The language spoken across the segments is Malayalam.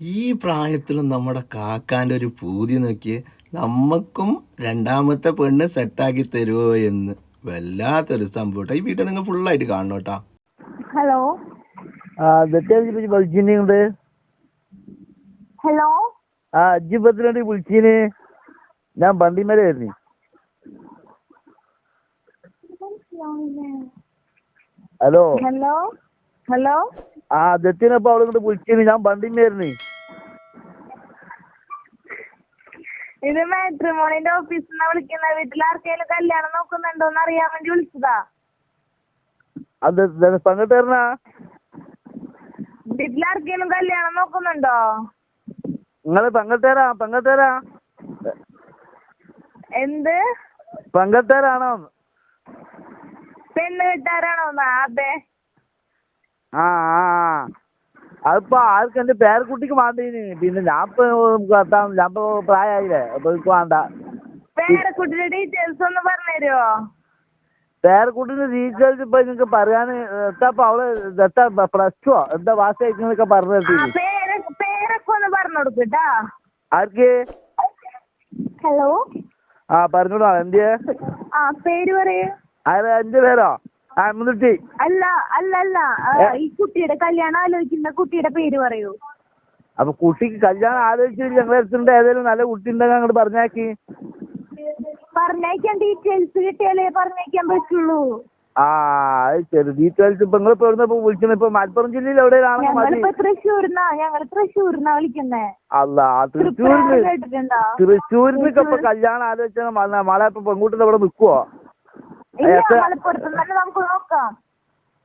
ഈ പ്രായത്തിലും നമ്മുടെ കാക്കാന്റെ ഒരു പൂതി നോക്കി നമുക്കും രണ്ടാമത്തെ പെണ്ണ് സെറ്റാക്കി തരുമോ എന്ന് വല്ലാത്തൊരു സംഭവം ഈ വീട്ടിൽ നിങ്ങൾ ഫുള്ളായിട്ട് കാണണം കേട്ടോ ഹലോ? വിളിച്ചിട്ടുണ്ട് ഹലോ? ആ അജ്ജി പത്തിനോട് വിളിച്ചീന്? ഞാൻ പണ്ടിമരായിരുന്നു ഹലോ? ഹലോ? ഹലോ? ആ ദത്തിനപ്പോ അവിടെ വിളിച്ചിന്. ഞാൻ വണ്ടിമേലായിരുന്നു. ഇത് മാട്രിമോണിന്റെ ഓഫീസിൽ നിന്ന് വിളിക്കുന്ന. വീട്ടിൽ ആർക്കെങ്കിലും കല്യാണം നോക്കുന്നുണ്ടോന്ന് അറിയാൻ വേണ്ടി വിളിച്ചതാ. അത് പങ്കിട്ടേരണ വീട്ടിൽ ആർക്കെങ്കിലും കല്യാണം നോക്കുന്നുണ്ടോ? നിങ്ങൾ പങ്കിട്ടേരാ പങ്കിട്ടേരാ എന്ത്? പങ്കിട്ടേരാണോ പെണ്ണ് കിട്ടാറാണോ അതെ. ആ ആ. അതിപ്പോ ആർക്ക് എന്റെ പേരക്കുട്ടിക്ക് വേണ്ടീന് പിന്നെ ഞാൻ ഇപ്പൊ കത്താൻ ഞാൻ ഇപ്പൊ പ്രായമായില്ലേ അപ്പൊ എനിക്ക് വേണ്ട. പേരക്കുട്ടിയുടെ ഡീറ്റെയിൽസ് ഒന്ന് പറഞ്ഞുതരുമോ പേരക്കുട്ടിന്റെ ഡീറ്റെയിൽസ് ഇപ്പൊ നിങ്ങക്ക് പറയാന് എത്താ ഇപ്പൊ അവൾ എത്താ പ്ലസ് ടു എന്താ വാസ് ആയിക്കുന്നൊക്കെ പറഞ്ഞു പേരൊക്കെ ഒന്ന് പറഞ്ഞു കൊടുക്കട്ടാ ആർക്ക്? ഹലോ ആ പറഞ്ഞോളൂ എന്തിയെ? ആ പേര് പറയൂ. ആരാ? എന്റെ പേരോ? മുന്നിട്ടി അല്ല അല്ല അല്ല. ഈ കുട്ടിയുടെ കല്യാണം ആലോചിക്കുന്ന കുട്ടിയുടെ പേര് പറയൂ. അപ്പൊ കുട്ടിക്ക് കല്യാണം ആലോചിച്ചിട്ട് ഞങ്ങളെ അടുത്തുണ്ട് ഏതെങ്കിലും നല്ല കുട്ടി ഉണ്ടെങ്കിൽ അങ്ങോട്ട് പറഞ്ഞാക്കി. പറഞ്ഞേക്കാൻ ഡീറ്റെയിൽസ് കിട്ടിയാലേ പറഞ്ഞേക്കാൻ പറ്റുള്ളൂ. ആ ശരി. ഡീറ്റെയിൽസ് ഇപ്പൊ നിങ്ങൾ ഇപ്പൊ ഇപ്പൊ വിളിക്കുന്നത്? ഇപ്പൊ മലപ്പുറം ജില്ലയിൽ എവിടെ ഞങ്ങളിപ്പോ ഞങ്ങൾ തൃശ്ശൂർന്നാ വിളിക്കുന്നേ. അല്ല തൃശ്ശൂരിന് തൃശ്ശൂരിനൊക്കെ ഇപ്പൊ കല്യാണം ആലോചിച്ചാൽ മല ഇപ്പൊ പെൺകുട്ടിന്റെ അവിടെ നിക്കുവോ? എത്ര- മലപ്പുറത്ത് തന്നെ നമുക്ക് നോക്കാം.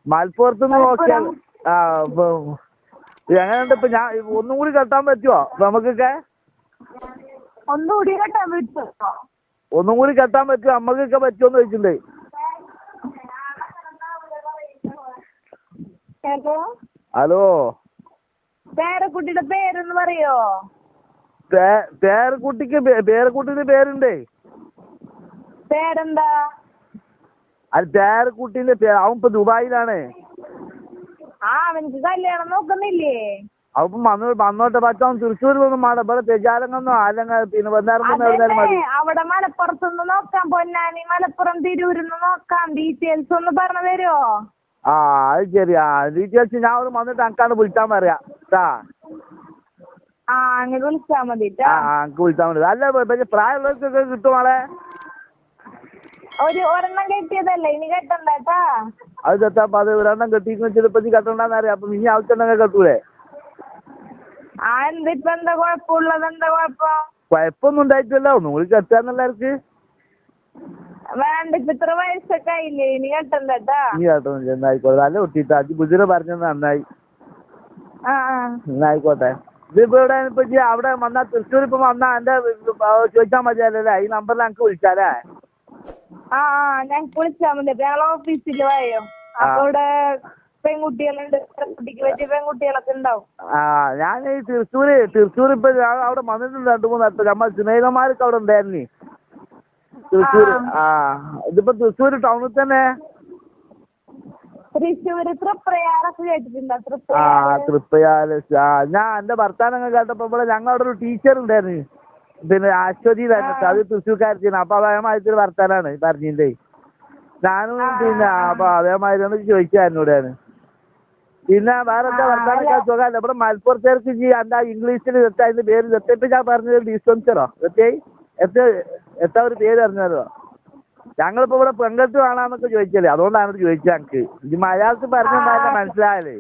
മലപ്പുറത്ത് നോക്കിയാൽ ആ എങ്ങനെയുണ്ട് ഇപ്പൊ ഞാൻ ഒന്നും കൂടി കെട്ടാൻ പറ്റുമോ നമുക്കൊക്കെ? ഒന്നുകൂടി കെട്ടാൻ പറ്റുമോ ഒന്നും കൂടി കെട്ടാൻ പറ്റുമോ നമ്മക്കൊക്കെ പറ്റുമോന്ന് ചോദിച്ചിട്ടുണ്ട്. ഹലോ? പേരക്കുട്ടിയുടെ പേരെന്ന് പറയോ? പേരക്കുട്ടിക്ക് പേരക്കുട്ടിന്റെ പേരുണ്ടേ. പേരെന്താ? അത് പേരക്കുട്ടിന്റെ പേര് അവൻ ഇപ്പൊ ദുബായിലാണ്. ആ അവനിക്ക് കല്യാണം നോക്കുന്നില്ലേ? വന്നോ വന്നോട്ടെ അവൻ തൃശ്ശൂർ ഒന്നും മാട ഇവിടെ തെജാലങ്ങൊന്നും ആലങ്ങ പിന്നെ വന്നാലും അവിടെ മലപ്പുറത്തുനിന്ന് നോക്കാം പൊന്നാനി മലപ്പുറം തിരൂരിന്ന് നോക്കാം. ഡീറ്റെയിൽസ് ഒന്ന് പറഞ്ഞു തരുമോ ആ അത് ശരിയാ ഡീറ്റെയിൽസ് ഞാൻ അവിടെ വന്നിട്ട് അനക്കാണ് വിളിച്ചാൻ പറയാ. ആ അങ്ങനെ വിളിച്ചാ മതി ആ വിളിച്ചാൽ മതി. അല്ല പക്ഷെ പ്രായമുള്ളവർക്കൊക്കെ കിട്ടും ആളെ. ഒരു ഒരെണ്ണം കെട്ടിയതല്ലേ? ഇനി കെട്ടണ്ടേട്ടാ അത് ചെത്തപ്പ അത് ഒരെണ്ണം കെട്ടിക്കുന്ന ചിലപ്പോ നീ കെട്ടണ്ടെന്ന് അറിയാം. അപ്പൊ ഇനി ആവശ്യമുണ്ടെങ്കിൽ കെട്ടൂലേ? ആ എന്തിപ്പോ എന്താ കൊഴപ്പുള്ളത് എന്താ കുഴപ്പം? കൊഴപ്പൊന്നും ഉണ്ടായിട്ടില്ല ഒന്നും കൂടി കെട്ടാന്നുള്ളവർക്ക് വേണ്ട ഇപ്പൊ ഇത്ര വയസ്സൊക്കെ ആയില്ലേ? ഇനി കെട്ടണ്ടേട്ടാ നീ കേട്ടൊന്നും എന്നായിക്കോട്ടെ. നല്ല കുട്ടിയിട്ട് അജി ബുജിനെ പറഞ്ഞത് നന്നായി. ആ ആ. എന്നായിക്കോട്ടെ. ഇതിപ്പോ ഇവിടെ ഇപ്പൊ ഇജ്ജ് അവിടെ വന്നാ തൃശ്ശൂർ ഇപ്പൊ വന്നാ എന്റെ ചോദിച്ചാൽ മതിയല്ലേ? ഈ നമ്പറിൽ എനിക്ക് വിളിച്ചാലേ? ആ ഞാൻ വിളിച്ചാ മതി. ഞങ്ങൾ ഓഫീസിൽ വായോ അവിടെ പെൺകുട്ടികളുണ്ട്. കുട്ടിക്ക് പറ്റിയ പെൺകുട്ടികളൊക്കെ ഉണ്ടാവും. ആ ഞാൻ ഈ തൃശ്ശൂര് തൃശ്ശൂർ ഇപ്പൊ അവിടെ വന്നിട്ടുണ്ട് രണ്ടു മൂന്ന് അടുത്ത് നമ്മൾ സ്നേഹിതന്മാരൊക്കെ അവിടെ ഉണ്ടായിരുന്നു. തൃശ്ശൂർ ആ. ഇതിപ്പോ തൃശ്ശൂര് ടൗണിൽ തന്നെ. തൃശ്ശൂര് തൃപ്രയാറൊക്കെ കേട്ടിട്ടുണ്ടോ? ആ തൃപ്പയാല ഞാൻ എന്റെ വർത്താനങ്ങൾ കേട്ടപ്പോ ഇവിടെ ഞങ്ങൾ ഒരു ടീച്ചർ ഉണ്ടായിരുന്നു. പിന്നെ അശ്വതി തന്നെ അത് തൃശ്ശൂർക്കാരത്തിന് അപ്പൊ അതേമാതിരി വർത്താനാണ് പറഞ്ഞിന്റെ ഞാനും പിന്നെ അപ്പൊ അതേമാതിരി ചോദിച്ചാ എന്നോടാണ്. പിന്നെ വേറെ എന്താ വർത്താനൊക്കെ സുഖമല്ല? ഇവിടെ മലപ്പുറത്തേക്ക് ജി എന്താ ഇംഗ്ലീഷിൽ അതിന്റെ പേര് എത്തിട്ട് ഞാൻ പറഞ്ഞത് ഡിസ്റ്റൻസറോ എത്തേ എത്ര എത്ര ഒരു പേര് അറിഞ്ഞാലോ? ഞങ്ങളിപ്പോ ഇവിടെ പെങ്കത്ത് കാണാന്നൊക്കെ ചോദിച്ചല്ലേ? അതുകൊണ്ടാണ് ചോദിച്ചത് ഞങ്ങക്ക്. ഇത് മലയാളത്തിൽ പറഞ്ഞാൽ മനസ്സിലായല്ലേ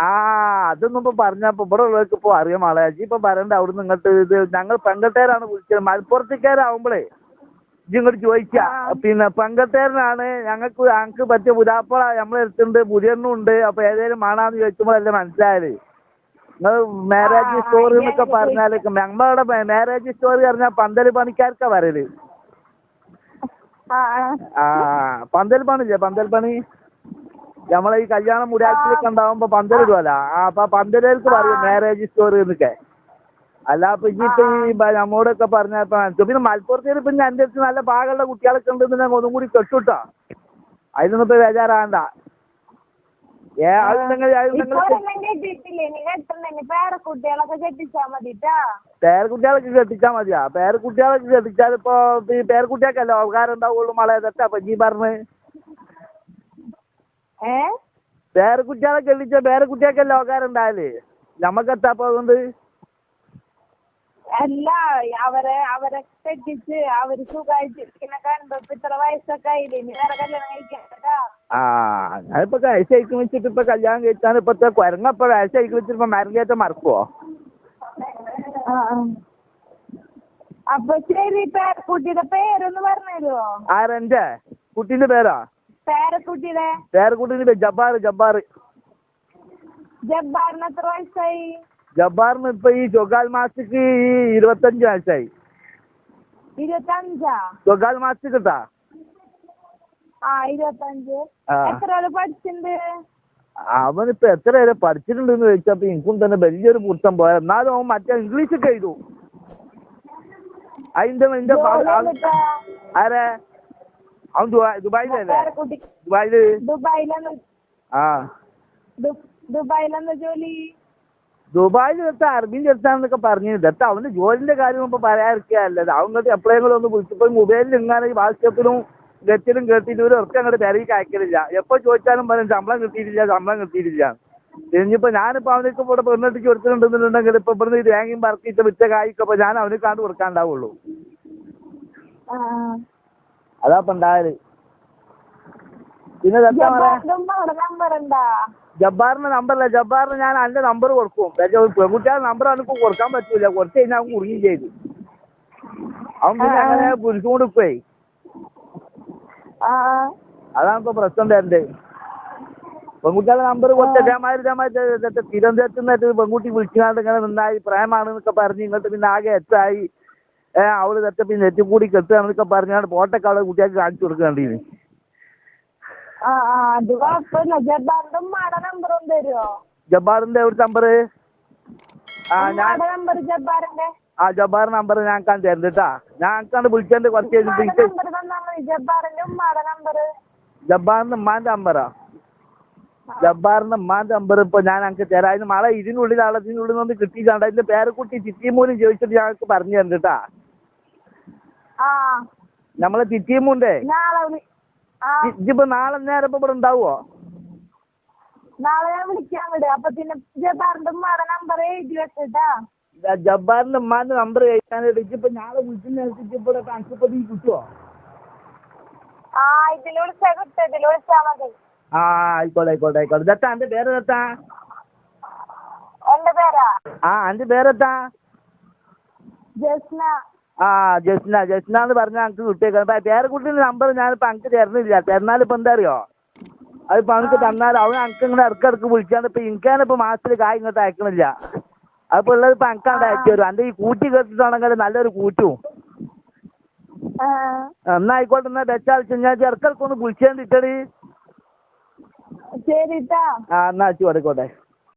ആ അതൊന്നും ഇപ്പൊ പറഞ്ഞപ്പോ ഇവിടെ ഉള്ളവർക്ക് ഇപ്പൊ അറിയാം മാളാജി ഇപ്പൊ പറയണ്ട അവിടുന്ന് ഇങ്ങോട്ട് ഇത് ഞങ്ങൾ പെങ്കട്ടേരാണ് വിളിച്ചത്. മലപ്പുറത്തേക്കാരാവുമ്പളേ ഇജ്ജ് ഇങ്ങോട്ട് ചോദിക്ക. പിന്നെ പെങ്കട്ടേരനാണ്. ഞങ്ങൾക്ക് ഞങ്ങൾക്ക് പറ്റിയ പുതാപ്പള നമ്മളെ അടുത്തുണ്ട് പുതിയെണ്ണും ഉണ്ട്. അപ്പൊ ഏതേലും വേണാന്ന് ചോദിക്കുമ്പോഴല്ലേ മനസ്സിലായത്. നിങ്ങൾ മാരേജ് സ്റ്റോറി എന്നൊക്കെ പറഞ്ഞാലൊക്കെ ഞമ്മളവിടെ മാരേജ് സ്റ്റോറി പറഞ്ഞാൽ പന്തൽ പണിക്കാർക്കാ വരൽ. ആ പന്തൽ പണില്ലേ പന്തൽ പണി? നമ്മളെ ഈ കല്യാണം മുരാഴ്ചയിലൊക്കെ ഉണ്ടാവുമ്പോ പന്തലിടുവല്ല ആ അപ്പൊ പന്തലേക്ക് പറയും മാരേജ് സ്റ്റോർ എന്നൊക്കെ. അല്ല അപ്പൊ ഇനിയിപ്പൊ ഈ നമ്മോടൊക്കെ പറഞ്ഞപ്പോ പിന്നെ മലപ്പുറത്തേക്ക് പിന്നെ എന്റെ അടുത്ത് നല്ല പാകമുള്ള കുട്ടികളൊക്കെ ഉണ്ടെന്ന് ഞാൻ ഒന്നും കൂടി കെട്ടുട്ടോ അതിനൊന്നും ഇപ്പൊ ബേജാറാണ്ട ഏ അത് നിങ്ങൾ പേരക്കുട്ടികളൊക്കെ കെട്ടിച്ചാ മതിട്ടാ പേരക്കുട്ടികളൊക്കെ കെട്ടിച്ചാ മതിയാ പേരക്കുട്ടികളൊക്കെ കെട്ടിച്ചാൽ ഇപ്പൊ ഈ പേരക്കുട്ടിയൊക്കെയല്ലേ ഉപകാരം ഉണ്ടാവുള്ളൂ മളെ തെറ്റാ പറ്റി പറഞ്ഞ് പേരക്കുട്ടികളെ കെട്ടിച്ച പേരക്കുട്ടിയൊക്കെയല്ലേ ഉപകാരം ഉണ്ടായാൽ നമ്മക്കെത്താ അപ്പൊ അതുകൊണ്ട് അല്ല അവരെ അവരെ കെട്ടിച്ച് അവർ സുഖമായിട്ടിരിക്കുന്ന കണ്ടു ഇപ്പൊ ഇത്ര വയസ്സൊക്കെ ആയില്ലേ ഇനി വേറെ കല്യാണം കഴിക്കാട്ടാ ആ ഞാനിപ്പോ കഴിച്ച് കഴിക്കും വെച്ചിട്ട് ഇപ്പൊ കല്യാണം കഴിച്ചാൽ ഇപ്പത്തെ കുരങ്ങപ്പോ കഴിച്ച് കഴിക്കും വെച്ചിട്ട് ഇപ്പൊ മരം കയറ്റം മറക്കുവോ. അപ്പൊ ശരി പേരക്കുട്ടിയുടെ പേരൊന്ന് പറഞ്ഞുതരുവോ ആരെന്റെ കുട്ടീന്റെ പേരാ? പേരക്കുട്ടിയുടെ? പേരക്കുട്ടീന്റെ പേര് ജബ്ബാർ ജബ്ബാർ. ജബ്ബാറിന് എത്ര വയസ്സായി? ജബ്ബാറിന് ഇപ്പൊ ഈ ചൊഗാൽ മാസക്ക് ഈ ഇരുപത്തഞ്ച് വയസ്സായി. ഇരുപത്തഞ്ചാ? ചൊഗാൽ മാസക്ക് കിട്ടാ ആ ഇരുപത്തഞ്ച്. എത്ര പഠിച്ചിട്ടുണ്ട് അവനിപ്പോ എത്ര വരെ പഠിച്ചിട്ടുണ്ടെന്ന് ചോദിച്ചപ്പോ എനിക്കും തന്നെ വലിയൊരു പുരുത്തം പോയ എന്നാലും അവൻ മറ്റേ ഇംഗ്ലീഷ് ഒക്കെ എഴുതും അതിന്റെ അതിന്റെ ആരെ? അവൻ ദുബായ് ദുബായിലല്ലേ ദുബായിൽ? ആ. ദുബായിലെന്താ ജോലി? ദുബായിൽ എടുത്ത ചെറുത്താന്നൊക്കെ പറഞ്ഞു ഇതൊക്കെ അവന്റെ ജോലിന്റെ കാര്യം ഇപ്പൊ പറയാതിരിക്കുകയല്ല. അവൻ എപ്പോഴെങ്കിലും ഒന്ന് വിളിച്ചപ്പോ മൊബൈലിൽ ഇങ്ങനെ ഈ വാട്സപ്പിലും ഗത്തിലും കേട്ടിട്ട് ഒരു ഉറക്കം അങ്ങോട്ട് തിരക്കി അയക്കലില്ല. എപ്പോ ചോദിച്ചാലും പറയും ശമ്പളം കിട്ടിയിട്ടില്ല ശമ്പളം കിട്ടിയിട്ടില്ല. ഇനിയിപ്പോ ഞാനിപ്പോ അവനൊക്കെ ഇവിടെ പെണ്ണെട്ടിക്ക് കൊടുത്തിട്ടുണ്ടെന്നുണ്ടെങ്കിൽ ഇപ്പൊ ഇവിടുന്ന് തേങ്ങയും പറക്കിയിട്ട് വിറ്റ കായ്ക്കൊക്കെ ഞാൻ അവന് കാണ്ട് കൊടുക്കാണ്ടാവുള്ളൂ. അതാ ഇപ്പൊ ഉണ്ടായത് പിന്നെ ജബ്ബാറിന്റെ നമ്പറല്ല ജബ്ബാറിന് ഞാൻ അതിന്റെ നമ്പർ കൊടുക്കും. പെൺകുട്ടിയുടെ നമ്പർ അവനക്ക് കൊടുക്കാൻ പറ്റൂല. കുറച്ച് കഴിഞ്ഞാൽ അവൻ കുടുങ്ങി ചെയ്തു അവൻ പിന്നെ അങ്ങനെ പുലിച്ചുകൊണ്ട് പോയി ആ അതാണ് ഇപ്പൊ പ്രശ്നം തരണ്ടേ. പെൺകുട്ടികളുടെ നമ്പർ കൊടുത്ത ഇതേമാതിരി ഇതേമാതിരി തിരുവനന്തപുരത്ത് നിന്നിട്ട് പെൺകുട്ടി വിളിച്ചാണ്ട് ഇങ്ങനെ നിന്നായി. പ്രേമാണ് എന്നൊക്കെ പറഞ്ഞ് ഇങ്ങോട്ട് പിന്നെ ആകെ എത്തായി ഏഹ് അവൾ തെറ്റ പിന്നെ നെറ്റി കൂടി കെട്ടുകയെന്നൊക്കെ പറഞ്ഞാണ് പോട്ടൊക്കെ അവളെ കുട്ടികൾക്ക് കാണിച്ചു കുഴപ്പമില്ല ജബ്ബാറിന്റെ ജബ്ബാറിന്റെ ഒരു നമ്പർ ആ ഞാൻ ജബ്ബാറിന്റെ? ആ ജബ്ബാർ നമ്പർ ഞാൻ കാൺ തരുന്നുട്ടാ ഞാൻ കണ്ട് വിളിച്ചോണ്ട് കുറച്ച് ജബ്ബാറിന്റെ ഉമ്മയുടെ നമ്പർ ജബ്ബാറിന്റെ ഉമ്മാന്റെ നമ്പറാ ജബ്ബാറിന്റെ ഉമ്മാന്റെ നമ്പർ ഇപ്പൊ ഞാൻ എനിക്ക് തരാം. അതിന് മഴ ഇതിനുള്ളിൽ ആളെ ഇതിനുള്ളിൽ നിന്ന് കിട്ടിയിട്ടുണ്ട്. അതിന്റെ പേരക്കുട്ടി ചിറ്റിമൂനും ചോദിച്ചിട്ട് ഞങ്ങൾക്ക് പറഞ്ഞു ആ. നമ്മളെ ആ. ഇജിപ്പോ നാളെ നേരം ഇപ്പൊ ഇവിടെ ഉണ്ടാവോ നാളെ ഞാൻ വിളിക്കാൻ വിടും അപ്പൊ പിന്നെ ജബ്ബാറിന്റെ ഉമ്മയുടെ നമ്പർ എഴുതി വെച്ചിട്ടാ. ഇതാ ജബ്ബാറിന്റെ ഉമ്മാന്റെ നമ്പർ കഴിക്കാനായിട്ട് ഇജ്ജിപ്പോ നാളെ വിളിച്ചു നേരത്തെ ഇജിപ്പോ ട്രാൻസ്ഫർ കിട്ടുവോ? ആ ആയിക്കോട്ടെ ആയിക്കോട്ടെ ആയിക്കോട്ടെ. ദത്താ എന്റെ പേരെത്താ എന്റെ പേരാ? ആ എന്റെ പേരെത്താ ജസ്ന. ആ ജസ്ന ജസ്ന എന്ന് പറഞ്ഞാൽ എനിക്ക് കിട്ടിയേക്കാം പേരക്കുട്ടിന്റെ നമ്പർ ഞാനിപ്പോ അനക്ക് തരുന്നില്ല. തരുന്നാൽ ഇപ്പൊ എന്താ അറിയോ? അതിപ്പോ അനക്ക് തന്നാൽ അവൻ അനക്ക് ഇങ്ങനെ ഇടക്കിടക്ക് വിളിച്ചാണ്ട് ഇപ്പൊ എനിക്കാനിപ്പോ മാസത്തിൽ കായ് ഇങ്ങോട്ട് അയക്കണില്ല. അതിപ്പോ ഉള്ളത് ഇപ്പൊ അനക്കാണ്ട് അയച്ചു തരും. അന്റെ ഈ കൂട്ടി കേട്ടിട്ടാണെങ്കിൽ നല്ലൊരു കൂട്ടും. എന്നാ ആയിക്കോട്ടെ എന്നാ വെച്ചാൽ ഞാൻ ചെറുക്കൽക്കൊന്ന് വിളിച്ചേണ്ടിട്ടടി. ശരി ആ എന്നാ അച്ചു ആയിക്കോട്ടെ.